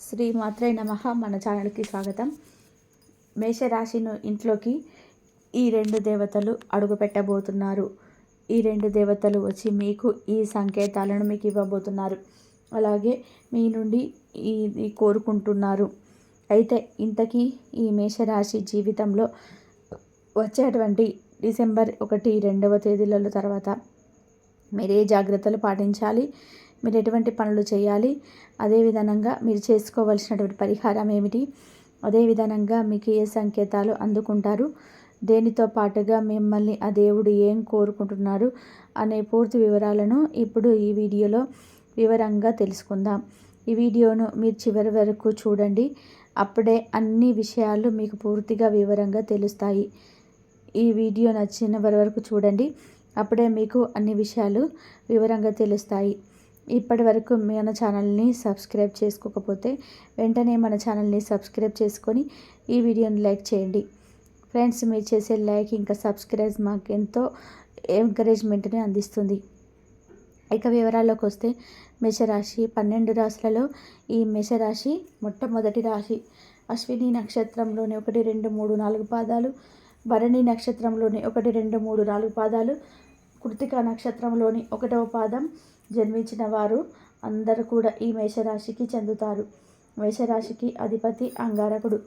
శ్రీ మాత్రే నమ. మన ఛానల్కి స్వాగతం. మేషరాశిను ఇంట్లోకి ఈ రెండు దేవతలు అడుగుపెట్టబోతున్నారు. ఈ రెండు దేవతలు వచ్చి మీకు ఈ సంకేతాలను మీకు ఇవ్వబోతున్నారు. అలాగే మీ నుండి ఇది కోరుకుంటున్నారు. అయితే ఇంతకీ ఈ మేషరాశి జీవితంలో వచ్చేటువంటి డిసెంబర్ ఒకటి రెండవ తేదీలలో తర్వాత మీరు ఏ జాగ్రత్తలు పాటించాలి. మీరు ఎటువంటి పనులు చేయాలి అదేవిధంగా మీరు చేసుకోవలసినటువంటి పరిహారం ఏమిటి అదే విధంగా మీకు ఏ సంకేతాలు అందుకుంటారు దేనితో పాటుగా మిమ్మల్ని ఆ దేవుడు ఏం కోరుకుంటున్నారు అనే పూర్తి వివరాలను ఇప్పుడు ఈ వీడియోలో వివరంగా తెలుసుకుందాం. ఈ వీడియోను మీరు చివరి వరకు చూడండి అప్పుడే అన్ని విషయాలు మీకు పూర్తిగా వివరంగా తెలుస్తాయి. ఈ వీడియో నచ్చిన వరకు చూడండి అప్పుడే మీకు అన్ని విషయాలు వివరంగా తెలుస్తాయి. ఇప్పటి వరకు మన ఛానల్ని సబ్స్క్రైబ్ చేసుకోకపోతే వెంటనే మన ఛానల్ని సబ్స్క్రైబ్ చేసుకొని ఈ వీడియోని లైక్ చేయండి. ఫ్రెండ్స్ మీరు చేసే లైక్ ఇంకా సబ్స్క్రైబ్ మాకు ఎంతో ఎంకరేజ్మెంట్ని అందిస్తుంది. ఇక వివరాల్లోకి వస్తే మేషరాశి పన్నెండు రాశులలో ఈ మేషరాశి మొట్టమొదటి రాశి. అశ్విని నక్షత్రంలోని ఒకటి రెండు మూడు నాలుగు పాదాలు భరణి నక్షత్రంలోని ఒకటి రెండు మూడు నాలుగు పాదాలు కృతిక నక్షత్రంలోని ఒకటవ పాదం జన్మించిన వారు అందరూ కూడా ఈ మేషరాశికి చెందుతారు. మేషరాశికి అధిపతి అంగారకుడు.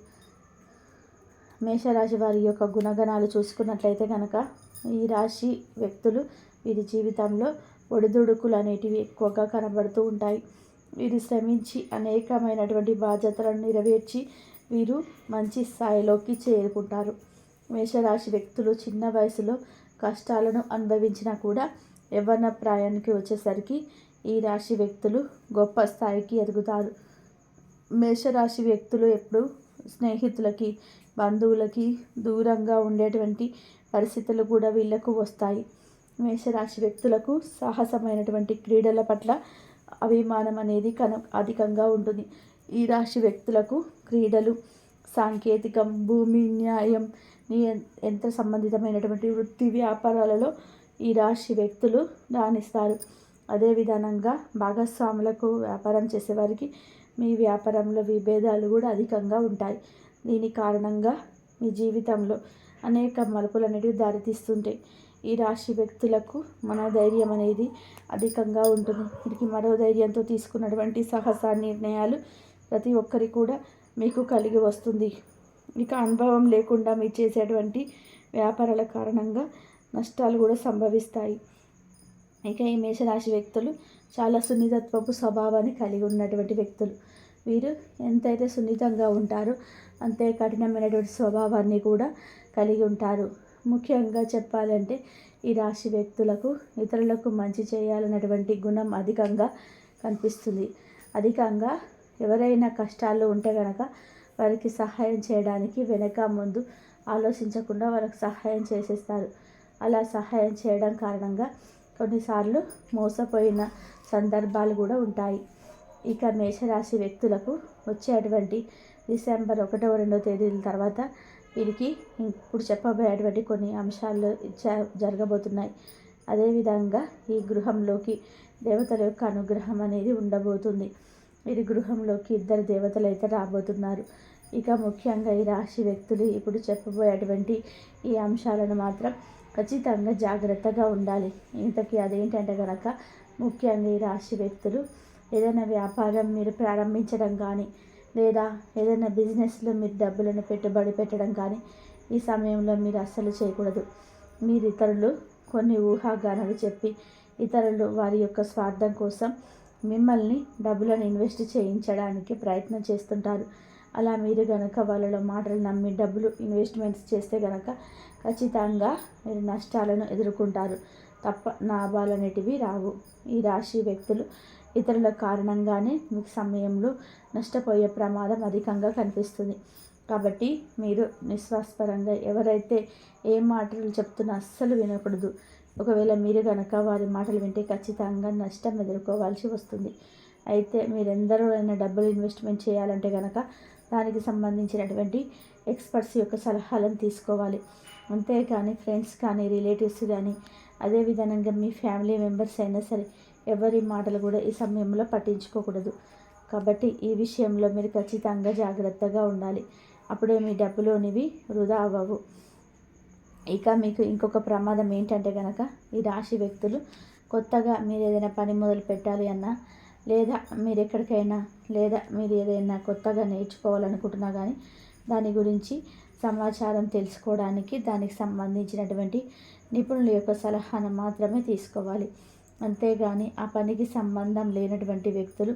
మేషరాశి వారి యొక్క గుణగణాలు చూసుకున్నట్లయితే కనుక ఈ రాశి వ్యక్తులు వీరి జీవితంలో ఒడిదుడుకులు అనేటివి ఎక్కువగా కనబడుతూ ఉంటాయి. వీరు శ్రమించి అనేకమైనటువంటి బాధ్యతలను నెరవేర్చి వీరు మంచి స్థాయిలోకి చేరుకుంటారు. మేషరాశి వ్యక్తులు చిన్న వయసులో కష్టాలను అనుభవించినా కూడా యవ్వన ప్రాయానికి వచ్చేసరికి ఈ రాశి వ్యక్తులు గొప్ప స్థాయికి ఎదుగుతారు. మేషరాశి వ్యక్తులు ఎప్పుడు స్నేహితులకి బంధువులకి దూరంగా ఉండేటువంటి పరిస్థితులు కూడా వీళ్ళకు వస్తాయి. మేషరాశి వ్యక్తులకు సాహసమైనటువంటి క్రీడల పట్ల అభిమానం అనేది కన అధికంగా ఉంటుంది. ఈ రాశి వ్యక్తులకు క్రీడలు సాంకేతికం భూమి న్యాయం యంత్ర సంబంధితమైనటువంటి వృత్తి వ్యాపారాలలో ఈ రాశి వ్యక్తులు రాణిస్తారు. అదే విధానంగా భాగస్వాములకు వ్యాపారం చేసేవారికి మీ వ్యాపారంలో విభేదాలు కూడా అధికంగా ఉంటాయి. దీని కారణంగా మీ జీవితంలో అనేక మలుపులు అనేటివి దారితీస్తుంటాయి ఈ రాశి వ్యక్తులకు మనోధైర్యం అనేది అధికంగా ఉంటుంది. వీరికి మరో ధైర్యంతో తీసుకున్నటువంటి సాహస నిర్ణయాలు ప్రతి ఒక్కరి కూడా మీకు కలిగి వస్తుంది. ఇక అనుభవం లేకుండా మీరు చేసేటువంటి వ్యాపారాల కారణంగా నష్టాలు కూడా సంభవిస్తాయి. ఇక ఈ మేషరాశి వ్యక్తులు చాలా సున్నితత్వపు స్వభావాన్ని కలిగి ఉన్నటువంటి వ్యక్తులు. వీరు ఎంతైతే సున్నితంగా ఉంటారో అంతే కఠినమైనటువంటి స్వభావాన్ని కూడా కలిగి ఉంటారు. ముఖ్యంగా చెప్పాలంటే ఈ రాశి వ్యక్తులకు ఇతరులకు మంచి చేయాలన్నటువంటి గుణం అధికంగా కనిపిస్తుంది. అధికంగా ఎవరైనా కష్టాల్లో ఉంటే కనుక వారికి సహాయం చేయడానికి వెనక ముందు ఆలోచించకుండా వాళ్ళకి సహాయం చేసేస్తారు. అలా సహాయం చేయడం కారణంగా కొన్నిసార్లు మోసపోయిన సందర్భాలు కూడా ఉంటాయి. ఇక మేషరాశి వ్యక్తులకు వచ్చేటువంటి డిసెంబర్ ఒకటో రెండవ తేదీల తర్వాత వీరికి ఇప్పుడు చెప్పబోయేటువంటి కొన్ని అంశాలు జరగబోతున్నాయి. అదేవిధంగా ఈ గృహంలోకి దేవతల యొక్క అనుగ్రహం అనేది ఉండబోతుంది. వీరి గృహంలోకి ఇద్దరు దేవతలు అయితే రాబోతున్నారు. ఇక ముఖ్యంగా ఈ రాశి వ్యక్తులు ఇప్పుడు చెప్పబోయేటువంటి ఈ అంశాలను మాత్రం ఖచ్చితంగా జాగ్రత్తగా ఉండాలి. ఇంతకీ అదేంటంటే కనుక ముఖ్యంగా ఈ రాశి వ్యక్తులు ఏదైనా వ్యాపారం మీరు ప్రారంభించడం కానీ లేదా ఏదైనా బిజినెస్లో మీరు డబ్బులను పెట్టుబడి పెట్టడం కానీ ఈ సమయంలో మీరు అస్సలు చేయకూడదు. మీరు ఇతరులు కొన్ని ఊహాగానాలు చెప్పి ఇతరులు వారి యొక్క స్వార్థం కోసం మిమ్మల్ని డబ్బులను ఇన్వెస్ట్ చేయించడానికి ప్రయత్నం చేస్తుంటారు. అలా మీరు కనుక వాళ్ళలో మాటలు నమ్మి డబ్బులు ఇన్వెస్ట్మెంట్స్ చేస్తే కనుక ఖచ్చితంగా మీరు నష్టాలను ఎదుర్కొంటారు. తప్ప లాభాలు అనేటివి రావు. ఈ రాశి వ్యక్తులు ఇతరుల కారణంగానే మీకు సమయంలో నష్టపోయే ప్రమాదం అధికంగా కనిపిస్తుంది. కాబట్టి మీరు నిశ్వాసపరంగా ఎవరైతే ఏ మాటలు చెప్తున్నా అస్సలు వినకూడదు. ఒకవేళ మీరు కనుక వారి మాటలు వింటే ఖచ్చితంగా నష్టం ఎదుర్కోవాల్సి వస్తుంది. అయితే మీరెందరూ అయినా డబ్బులు ఇన్వెస్ట్మెంట్ చేయాలంటే కనుక దానికి సంబంధించినటువంటి ఎక్స్పర్ట్స్ యొక్క సలహాలను తీసుకోవాలి. అంతేకాని ఫ్రెండ్స్ కానీ రిలేటివ్స్ కానీ అదేవిధంగా మీ ఫ్యామిలీ మెంబర్స్ అయినా సరే ఎవరి మాటలు కూడా ఈ సమయంలో పట్టించుకోకూడదు. కాబట్టి ఈ విషయంలో మీరు ఖచ్చితంగా జాగ్రత్తగా ఉండాలి. అప్పుడే మీ డబ్బులోనివి వృధా అవ్వవు. ఇక మీకు ఇంకొక ప్రమాదం ఏంటంటే కనుక ఈ రాశి వ్యక్తులు కొత్తగా మీరు ఏదైనా పని మొదలు పెట్టాలి అన్నా లేదా మీరు ఎక్కడికైనా లేదా మీరు ఏదైనా కొత్తగా నేర్చుకోవాలనుకుంటున్నా కానీ దాని గురించి సమాచారం తెలుసుకోవడానికి దానికి సంబంధించినటువంటి నిపుణుల యొక్క సలహాను మాత్రమే తీసుకోవాలి. అంతేగాని ఆ పనికి సంబంధం లేనటువంటి వ్యక్తులు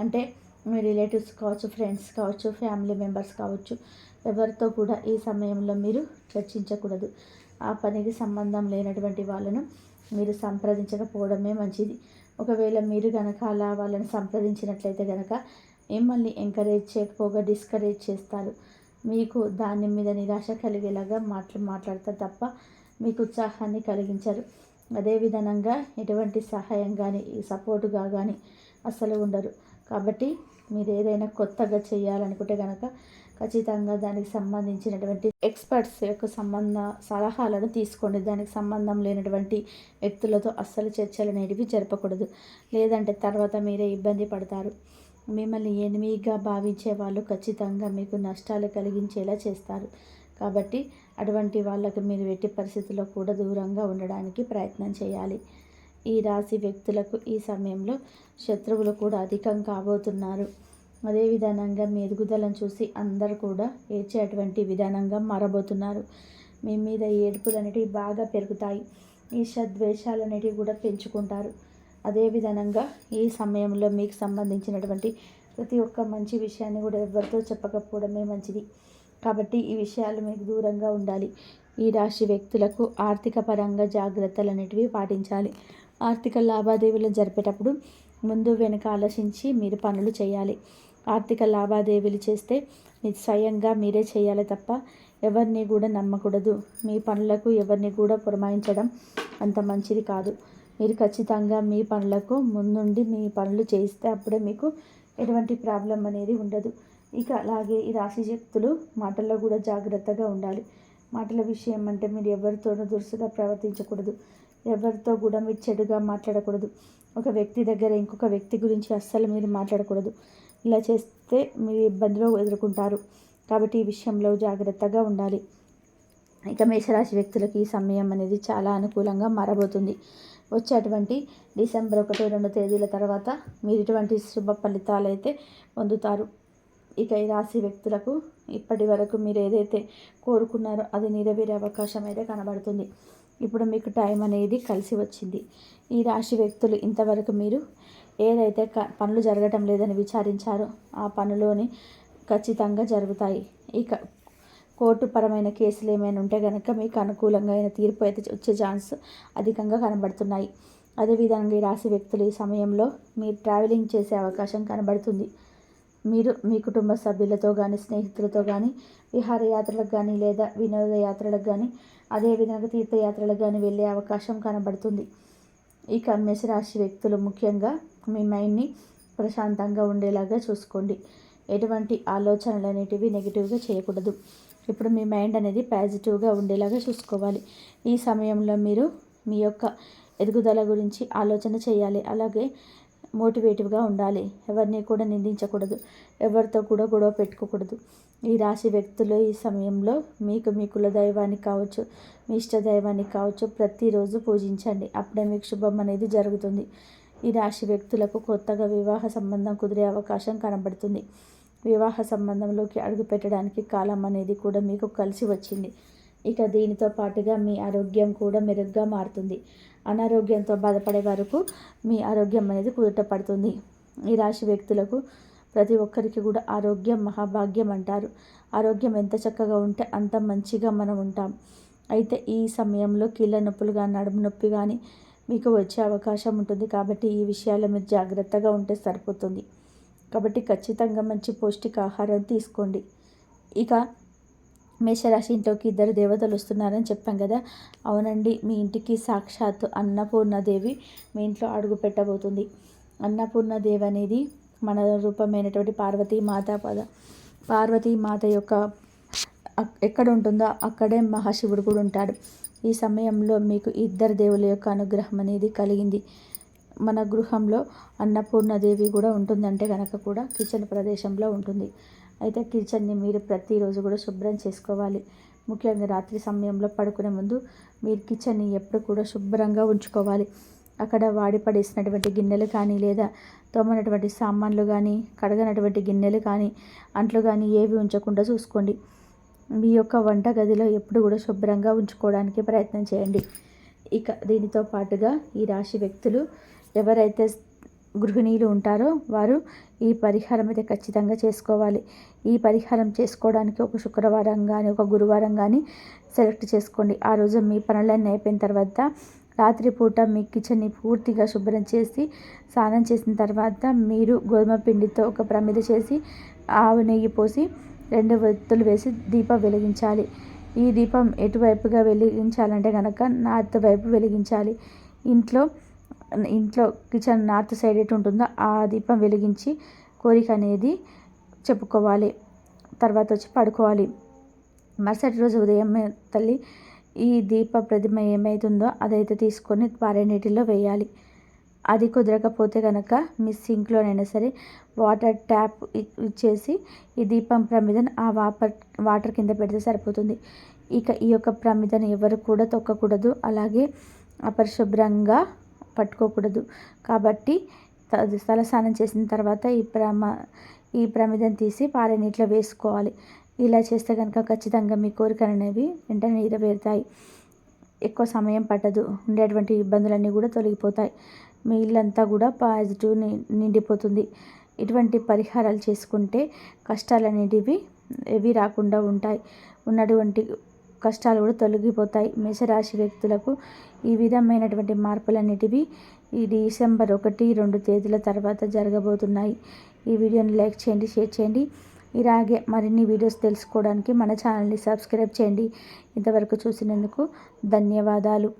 అంటే మీ రిలేటివ్స్ కావచ్చు ఫ్రెండ్స్ కావచ్చు ఫ్యామిలీ మెంబర్స్ కావచ్చు ఎవరితో కూడా ఈ సమయంలో మీరు చర్చించకూడదు. ఆ పనికి సంబంధం లేనటువంటి వాళ్ళను మీరు సంప్రదించకపోవడమే మంచిది. ఒకవేళ మీరు కనుక అలా వాళ్ళని సంప్రదించినట్లయితే కనుక మిమ్మల్ని ఎంకరేజ్ చేయకపోగా డిస్కరేజ్ చేస్తారు. మీకు దాని మీద నిరాశ కలిగేలాగా మాటలు మాట్లాడతారు తప్ప మీకు ఉత్సాహాన్ని కలిగించరు. అదే విధంగా ఎటువంటి సహాయం కానీ సపోర్టుగా కానీ అసలు ఉండరు. కాబట్టి మీరు ఏదైనా కొత్తగా చేయాలనుకుంటే కనుక ఖచ్చితంగా దానికి సంబంధించినటువంటి ఎక్స్పర్ట్స్ యొక్క సంబంధ సలహాలను తీసుకోండి. దానికి సంబంధం లేనటువంటి వ్యక్తులతో అస్సలు చర్చలు అనేటివి జరపకూడదు. లేదంటే తర్వాత మీరే ఇబ్బంది పడతారు. మిమ్మల్ని ఎనిమిగా భావించే వాళ్ళు ఖచ్చితంగా మీకు నష్టాలు కలిగించేలా చేస్తారు. కాబట్టి అటువంటి వాళ్ళకు మీరు ఎట్టి పరిస్థితుల్లో కూడా దూరంగా ఉండడానికి ప్రయత్నం చేయాలి. ఈ రాశి వ్యక్తులకు ఈ సమయంలో శత్రువులు కూడా అధికం కాబోతున్నారు. అదే విధానంగా మీ ఎదుగుదలను చూసి అందరు కూడా ఏడ్చేటువంటి విధానంగా మారబోతున్నారు. మీ మీద ఏడుపులు అనేటివి బాగా పెరుగుతాయి. ఈ అనేటివి కూడా పెంచుకుంటారు. అదే విధంగా ఈ సమయంలో మీకు సంబంధించినటువంటి ప్రతి ఒక్క మంచి విషయాన్ని కూడా ఎవరితో చెప్పకపోవడమే మంచిది. కాబట్టి ఈ విషయాలు మీకు దూరంగా ఉండాలి. ఈ రాశి వ్యక్తులకు ఆర్థిక పరంగా జాగ్రత్తలు అనేటివి పాటించాలి. ఆర్థిక లావాదేవీలు జరిపేటప్పుడు ముందు వెనుక ఆలోచించి మీరు పనులు చేయాలి. ఆర్థిక లావాదేవీలు చేస్తే మీ స్వయంగా మీరే చేయాలి తప్ప ఎవరిని కూడా నమ్మకూడదు. మీ పనులకు ఎవరిని కూడా పురమాయించడం అంత మంచిది కాదు. మీరు ఖచ్చితంగా మీ పనులకు ముందుండి మీ పనులు చేస్తే అప్పుడే మీకు ఎటువంటి ప్రాబ్లం అనేది ఉండదు. ఇక అలాగే ఈ రాశి శక్తులు మాటల్లో కూడా జాగ్రత్తగా ఉండాలి. మాటల విషయం అంటే మీరు ఎవరితోనూ దురుసుగా ప్రవర్తించకూడదు. ఎవరితో కూడా మీరు చెడుగా మాట్లాడకూడదు. ఒక వ్యక్తి దగ్గర ఇంకొక వ్యక్తి గురించి అస్సలు మీరు మాట్లాడకూడదు. ఇలా చేస్తే మీరు ఇబ్బందులు ఎదుర్కొంటారు. కాబట్టి ఈ విషయంలో జాగ్రత్తగా ఉండాలి. ఇక మేషరాశి వ్యక్తులకి ఈ సమయం అనేది చాలా అనుకూలంగా మారబోతుంది. వచ్చేటువంటి డిసెంబర్ ఒకటి రెండు తేదీల తర్వాత మీరు ఇటువంటి శుభ ఫలితాలు అయితే పొందుతారు. ఇక ఈ రాశి వ్యక్తులకు ఇప్పటి వరకు మీరు ఏదైతే కోరుకున్నారో అది నెరవేరే అవకాశం అయితే కనబడుతుంది. ఇప్పుడు మీకు టైం అనేది కలిసి వచ్చింది. ఈ రాశి వ్యక్తులు ఇంతవరకు మీరు ఏదైతే క పనులు జరగటం లేదని విచారించారో ఆ పనులోని ఖచ్చితంగా జరుగుతాయి. ఇక కోర్టుపరమైన కేసులు ఏమైనా ఉంటే కనుక మీకు అనుకూలంగా అయిన తీర్పు అయితే వచ్చే ఛాన్స్ అధికంగా కనబడుతున్నాయి. అదేవిధంగా ఈ రాశి వ్యక్తులు ఈ సమయంలో మీరు ట్రావెలింగ్ చేసే అవకాశం కనబడుతుంది. మీరు మీ కుటుంబ సభ్యులతో కానీ స్నేహితులతో కానీ విహారయాత్రలకు కానీ లేదా వినోదయాత్రలకు కానీ అదేవిధంగా తీర్థయాత్రలకు కానీ వెళ్ళే అవకాశం కనబడుతుంది. ఇక మేషరాశి వ్యక్తులు ముఖ్యంగా మీ మైండ్ని ప్రశాంతంగా ఉండేలాగా చూసుకోండి. ఎటువంటి ఆలోచనలు అనేటివి నెగిటివ్గా చేయకూడదు. ఇప్పుడు మీ మైండ్ అనేది పాజిటివ్గా ఉండేలాగా చూసుకోవాలి. ఈ సమయంలో మీరు మీ యొక్క ఎదుగుదల గురించి ఆలోచన చేయాలి. అలాగే మోటివేటివ్గా ఉండాలి. ఎవరిని కూడా నిందించకూడదు. ఎవరితో కూడా గొడవ పెట్టుకోకూడదు. ఈ రాశి వ్యక్తులు ఈ సమయంలో మీకు మీ కులదైవానికి కావచ్చు మీ ఇష్టదైవానికి కావచ్చు ప్రతిరోజు పూజించండి. అప్పుడే మీకు శుభం అనేది జరుగుతుంది. ఈ రాశి వ్యక్తులకు కొత్తగా వివాహ సంబంధం కుదిరే అవకాశం కనబడుతుంది. వివాహ సంబంధంలోకి అడుగు పెట్టడానికి కాలం అనేది కూడా మీకు కలిసి వచ్చింది. ఇక దీనితో పాటుగా మీ ఆరోగ్యం కూడా మెరుగ్గా మారుతుంది. అనారోగ్యంతో బాధపడే వరకు మీ ఆరోగ్యం అనేది కుదుట పడుతుంది. ఈ రాశి వ్యక్తులకు ప్రతి ఒక్కరికి కూడా ఆరోగ్యం మహాభాగ్యం అంటారు. ఆరోగ్యం ఎంత చక్కగా ఉంటే అంత మంచిగా మనం ఉంటాం. అయితే ఈ సమయంలో కీళ్ళ నొప్పులు కానీ నడుము నొప్పి కానీ మీకు వచ్చే అవకాశం ఉంటుంది. కాబట్టి ఈ విషయాల్లో మీరు జాగ్రత్తగా ఉంటే సరిపోతుంది. కాబట్టి ఖచ్చితంగా మంచి పౌష్టికాహారం తీసుకోండి. ఇక మేషరాశి ఇంట్లోకి ఇద్దరు దేవతలు వస్తున్నారని చెప్పాం కదా. అవునండి మీ ఇంటికి సాక్షాత్తు అన్నపూర్ణదేవి మీ ఇంట్లో అడుగు పెట్టబోతుంది. అన్నపూర్ణదేవి అనేది మన రూపమైనటువంటి పార్వతీమాత పద పార్వతీమాత యొక్క ఎక్కడ ఉంటుందో అక్కడే మహాశివుడు కూడా ఉంటాడు. ఈ సమయంలో మీకు ఇద్దరు దేవుల యొక్క అనుగ్రహం అనేది కలిగింది. మన గృహంలో అన్నపూర్ణదేవి కూడా ఉంటుందంటే కనుక కూడా కిచెన్ ప్రదేశంలో ఉంటుంది. అయితే కిచెన్ని మీరు ప్రతిరోజు కూడా శుభ్రం చేసుకోవాలి. ముఖ్యంగా రాత్రి సమయంలో పడుకునే ముందు మీరు కిచెన్ని ఎప్పుడు కూడా శుభ్రంగా ఉంచుకోవాలి. అక్కడ వాడి పడేసినటువంటి గిన్నెలు కానీ లేదా తోమనటువంటి సామాన్లు కానీ కడగనటువంటి గిన్నెలు కానీ అంట్లు కానీ ఏవి ఉంచకుండా చూసుకోండి. మీ యొక్క వంట గదిలో ఎప్పుడు కూడా శుభ్రంగా ఉంచుకోవడానికి ప్రయత్నం చేయండి. ఇక దీనితో పాటుగా ఈ రాశి వ్యక్తులు ఎవరైతే గృహిణీలు ఉంటారో వారు ఈ పరిహారం అయితే ఖచ్చితంగా చేసుకోవాలి. ఈ పరిహారం చేసుకోవడానికి ఒక శుక్రవారం కానీ ఒక గురువారం కానీ సెలెక్ట్ చేసుకోండి. ఆ రోజు మీ పనులన్నీ అయిపోయిన తర్వాత రాత్రిపూట మీ కిచెన్ని పూర్తిగా శుభ్రం చేసి స్నానం చేసిన తర్వాత మీరు గోధుమ పిండితో ఒక ప్రమిద చేసి ఆవు నెయ్యి పోసి రెండు వత్తులు వేసి దీపం వెలిగించాలి. ఈ దీపం ఎటువైపుగా వెలిగించాలంటే కనుక నార్త్ వైపు వెలిగించాలి. ఇంట్లో ఇంట్లో కిచెన్ నార్త్ సైడ్ ఎటు ఉంటుందో ఆ దీపం వెలిగించి కోరిక అనేది చెప్పుకోవాలి. తర్వాత వచ్చి పడుకోవాలి. మరుసటి రోజు ఉదయం తల్లి ఈ దీప ప్రతిమ ఏమైతుందో అదైతే తీసుకొని పారే నీటిలో వేయాలి. అది కుదరకపోతే కనుక మీ సింక్లోనైనా సరే వాటర్ ట్యాప్ ఇచ్చేసి ఈ దీపం ప్రమిదను ఆ వాపర్ వాటర్ కింద పెడితే సరిపోతుంది. ఇక ఈ యొక్క ప్రమిదను ఎవరు కూడా తొక్కకూడదు. అలాగే అపరిశుభ్రంగా పట్టుకోకూడదు. కాబట్టి తలస్నానం చేసిన తర్వాత ఈ ప్రమ ఈ ప్రమిదం తీసి పారే నీటిలో వేసుకోవాలి. ఇలా చేస్తే కనుక ఖచ్చితంగా మీ కోరికలు అనేవి వెంటనే నెరవేరుతాయి. ఎక్కువ సమయం పట్టదు. ఉండేటువంటి ఇబ్బందులన్నీ కూడా తొలగిపోతాయి. మీ ఇల్లంతా కూడా పాజిటివ్ నిండిపోతుంది. ఇటువంటి పరిహారాలు చేసుకుంటే కష్టాలు అనేటివి ఏవి రాకుండా ఉంటాయి. ఉన్నటువంటి కష్టాలు కూడా తొలగిపోతాయి. మేషరాశి వ్యక్తులకు ఈ విధమైనటువంటి మార్పులన్నిటివి ఈ డిసెంబర్ ఒకటి రెండు తేదీల తర్వాత జరగబోతున్నాయి. ఈ వీడియోని లైక్ చేయండి షేర్ చేయండి. ఇలాగే మరిన్ని వీడియోస్ తెలుసుకోవడానికి మన ఛానల్ని సబ్స్క్రైబ్ చేయండి. ఇంతవరకు చూసినందుకు ధన్యవాదాలు.